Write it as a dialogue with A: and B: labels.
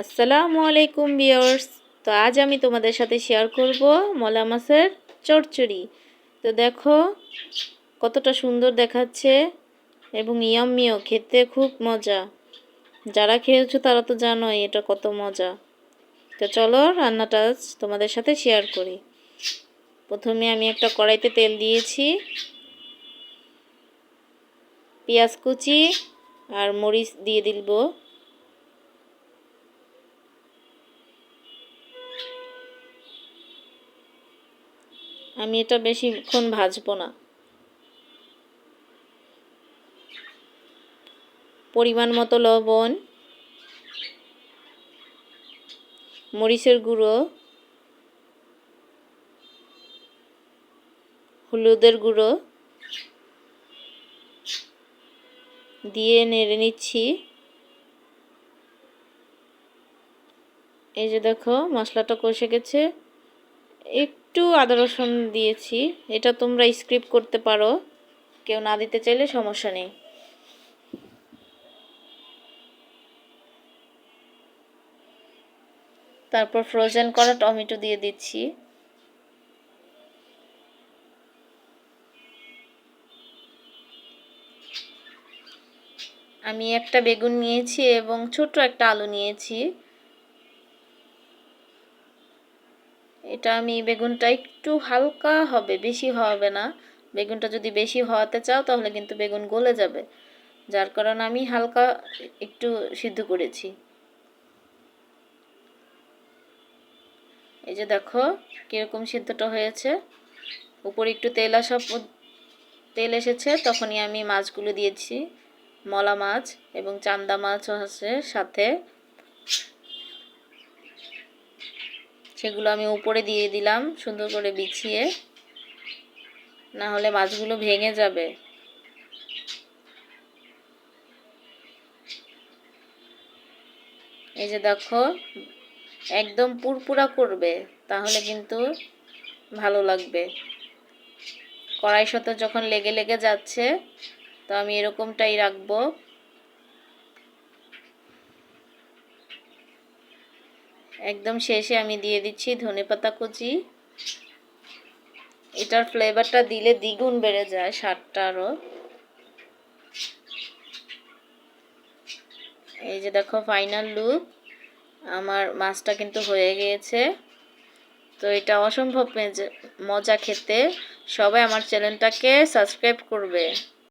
A: আসসালামু আলাইকুম বিয়ার্স তো আজ আমি তোমাদের সাথে শেয়ার করব মলা মাছের চচ্চড়ি তো দেখো, কতটা সুন্দর দেখাচ্ছে এবং ইয়াম্মিও, খেতে খুব মজা। যারা খেয়েছো তারা তো জানোই এটা কত মজা। তো চলো রান্নাটা তোমাদের সাথে শেয়ার করি। প্রথমে আমি একটা কড়াইতে তেল দিয়েছি। পেঁয়াজ কুচি আর মরিচ দিয়ে দিব আমি এটা বেশিক্ষণ ভাজবো না। পরিমাণ মতো লবণ, মরিচের গুঁড়ো, হলুদের গুঁড়ো দিয়ে নেড়ে নিচ্ছি। এই যে দেখো, মশলাটা কষে গেছে। একটু আদা রসুন দিয়েছি। এটা তোমরা স্ক্রিপ করতে পারো। কেউ না দিতে চাইলে সমস্যা নেই। তারপর ফ্রোজেন করা টমেটো দিয়ে দিচ্ছি। আমি একটা বেগুন নিয়েছি এবং ছোট একটা আলু নিয়েছি। এটা আমি বেগুনটা একটু হালকা হবে, বেশি হবে না। বেগুনটা যদি বেশি হওয়াতে চাও তাহলে কিন্তু বেগুন গলে যাবে। যার কারণে আমি হালকা একটু সিদ্ধ করেছি। এই যে দেখো কীরকম সিদ্ধটা হয়েছে। উপরে একটু তেল আসা তেল এসেছে, তখনই আমি মাছগুলো দিয়েছি। মলা মাছ এবং চান্দা মাছও আছে সাথে। সেগুলো আমি উপরে দিয়ে দিলাম, সুন্দর করে বিছিয়ে। না হলে মাছগুলো ভেঙে যাবে। এই যে দেখো, একদম পুরপুরা করবে, তাহলে কিন্তু ভালো লাগবে। কড়াই সাথে যখন লেগে লেগে যাচ্ছে, তো আমি এরকমটাই রাখব। একদম শেষে আমি দিয়ে দিচ্ছি ধনে পাতা কুচি। এটার ফ্লেভারটা দিলে দ্বিগুণ বেড়ে যায় স্বাদটা আরও এই যে দেখো ফাইনাল লুক আমার মাছটা কিন্তু হয়ে গিয়েছে। তো এটা অসম্ভব মজা খেতে। সবাই আমার চ্যানেলটাকে সাবস্ক্রাইব করবে।